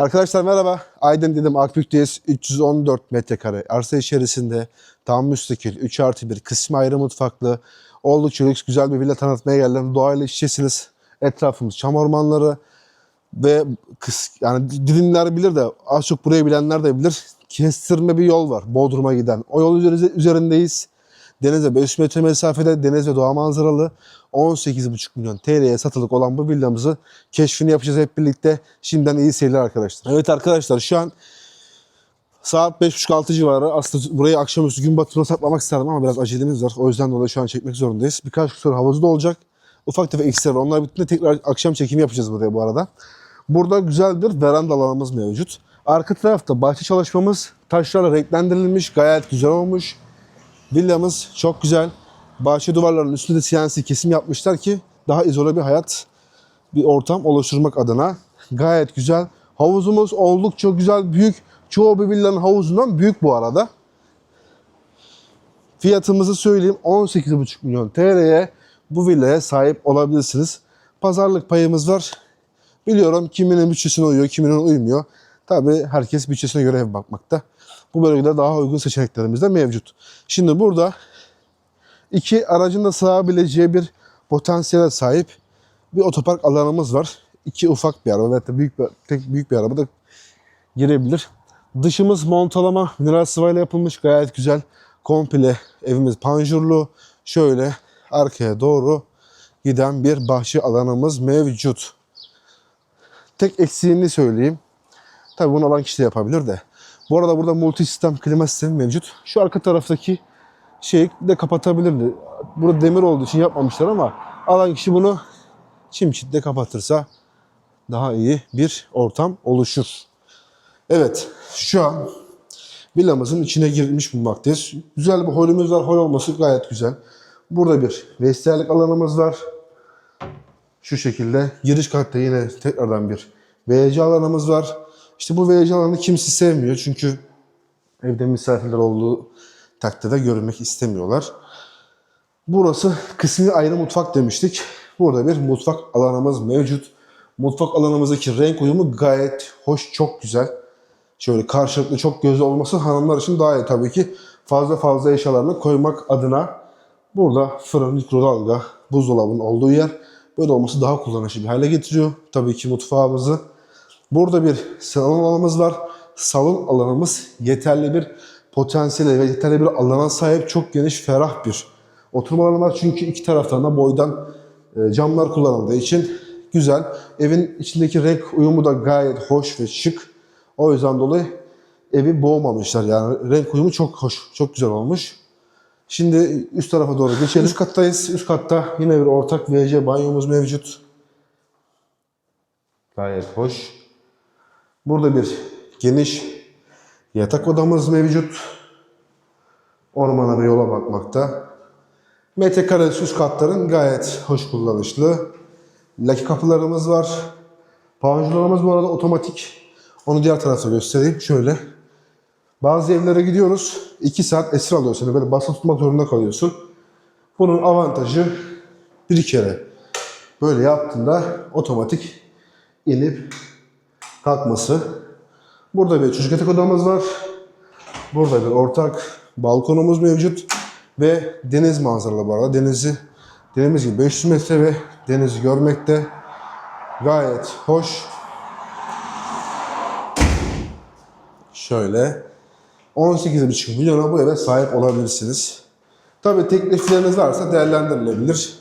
Arkadaşlar merhaba. Aydın dedim Akbük'teyiz. 314 metrekare arsa içerisinde tam müstakil 3 artı 1 kısmı ayrı mutfaklı oldukça lüks güzel bir villa tanıtmaya geldim. Doğayla iç içesiniz. Etrafımız çam ormanları ve kıs, yani dilimler bilir de az çok burayı bilenler de bilir. Kestirme bir yol var Bodrum'a giden. O yol üzeri- üzerindeyiz. Denize 500 metre mesafede deniz ve doğa manzaralı 18,5 milyon TL'ye satılık olan bu villamızı keşfini yapacağız hep birlikte. Şimdiden iyi seyirler arkadaşlar. Evet arkadaşlar şu an saat 5.30-6 civarı. Aslında burayı akşamüstü gün batımına saklamak isterdim ama biraz acelemiz var. O yüzden dolayı şu an çekmek zorundayız. Birkaç sonra havuzda olacak. Ufak tefek eksiler var. Onlar bittiğinde tekrar akşam çekimi yapacağız buraya bu arada. Burada güzel bir veranda alanımız mevcut. Arka tarafta bahçe çalışmamız taşlarla renklendirilmiş. Gayet güzel olmuş. Villamız çok güzel. Bahçe duvarlarının üstünde CNC kesim yapmışlar ki daha izole bir hayat, bir ortam oluşturmak adına. Gayet güzel. Havuzumuz oldukça güzel, büyük. Çoğu bir villanın havuzundan büyük bu arada. Fiyatımızı söyleyeyim. 18,5 milyon TL'ye bu villaya sahip olabilirsiniz. Pazarlık payımız var. Biliyorum kiminin bütçesine uyuyor, kiminin uymuyor. Tabii herkes bütçesine göre ev bakmakta. Bu bölgede daha uygun seçeneklerimiz de mevcut. Şimdi burada iki aracın da sığabileceği bir potansiyele sahip bir otopark alanımız var. İki ufak bir araba ve büyük bir, tek büyük bir araba da girebilir. Dışımız montalama mineral sıvayla yapılmış gayet güzel. Komple evimiz panjurlu. Şöyle arkaya doğru giden bir bahçe alanımız mevcut. Tek eksiğini söyleyeyim. Tabii bunu alan kişi de yapabilir de. Bu arada burada multi sistem klima sistemi mevcut. Şu arka taraftaki şeyi de kapatabilirdi. Burada demir olduğu için yapmamışlar ama alan kişi bunu çim çitle kapatırsa daha iyi bir ortam oluşur. Evet şu an villamızın içine girmiş bulunmaktayız. Güzel bir holümüz var. Hol olması gayet güzel. Burada bir vestiyerlik alanımız var. Şu şekilde. Giriş katta yine tekrardan bir VC alanımız var. İşte bu VC alanı kimse sevmiyor. Çünkü evde misafirler olduğu takdirde görünmek istemiyorlar. Burası kısmi ayrı mutfak demiştik. Burada bir mutfak alanımız mevcut. Mutfak alanımızdaki renk uyumu gayet hoş, çok güzel. Şöyle karşılıklı çok gözlü olması hanımlar için daha iyi tabii ki. Fazla fazla eşyalarını koymak adına burada fırın, mikrodalga, buzdolabının olduğu yer böyle olması daha kullanışlı bir hale getiriyor. Tabii ki mutfağımızı. Burada bir salon alanımız var. Salon alanımız yeterli bir potansiyele ve yeterli bir alana sahip çok geniş, ferah bir oturma alanı var. Çünkü iki taraftan da boydan e, camlar kullanıldığı için güzel. Evin içindeki renk uyumu da gayet hoş ve şık. O yüzden dolayı evi boğmamışlar. Yani renk uyumu çok hoş, çok güzel olmuş. Şimdi üst tarafa doğru geçelim. Üst kattayız. Üst katta yine bir ortak WC banyomuz mevcut. Gayet hoş. Burada bir geniş yatak odamız mevcut. Ormana ve yola bakmakta. Metrekaresi üst katların gayet hoş kullanışlı. Laki kapılarımız var. Panjurlarımız bu arada otomatik. Onu diğer tarafta göstereyim. Şöyle. Bazı evlere gidiyoruz. 2 saat esir alıyor seni. Böyle basılı tutmak zorunda kalıyorsun. Bunun avantajı bir kere böyle yaptığında otomatik inip kalkması. Burada bir çocuk yatak odamız var. Burada bir ortak balkonumuz mevcut. Ve deniz manzaralı bu arada. Denizi dediğimiz gibi 500 metre ve denizi görmekte gayet hoş. Şöyle 18,5 milyona bu eve sahip olabilirsiniz. Tabii teklifleriniz varsa değerlendirilebilir.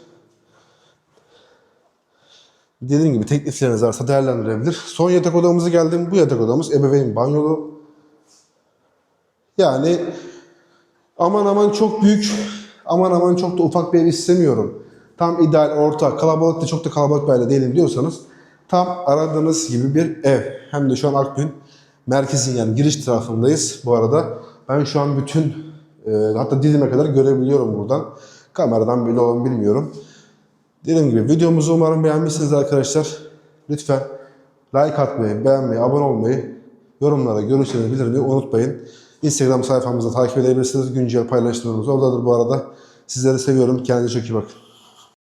Dediğim gibi teklifleriniz varsa değerlendirilebilir. Son yatak odamıza geldim. Bu yatak odamız ebeveyn banyolu. Yani aman aman çok büyük, aman aman çok da ufak bir ev istemiyorum. Tam ideal, orta, kalabalık da çok da kalabalık bir aile değilim diyorsanız tam aradığınız gibi bir ev. Hem de şu an Akbün merkezin yani giriş tarafındayız bu arada. Ben şu an bütün e, hatta Didim'e kadar görebiliyorum buradan. Kameradan bile olan bilmiyorum. Dediğim gibi videomuzu umarım beğenmişsiniz arkadaşlar. Lütfen like atmayı, beğenmeyi, abone olmayı, yorumlara görüşlerinizi bildirmeyi unutmayın. Instagram sayfamızda takip edebilirsiniz. Güncel paylaşımlarımız oradadır bu arada. Sizleri seviyorum. Kendinize çok iyi bakın.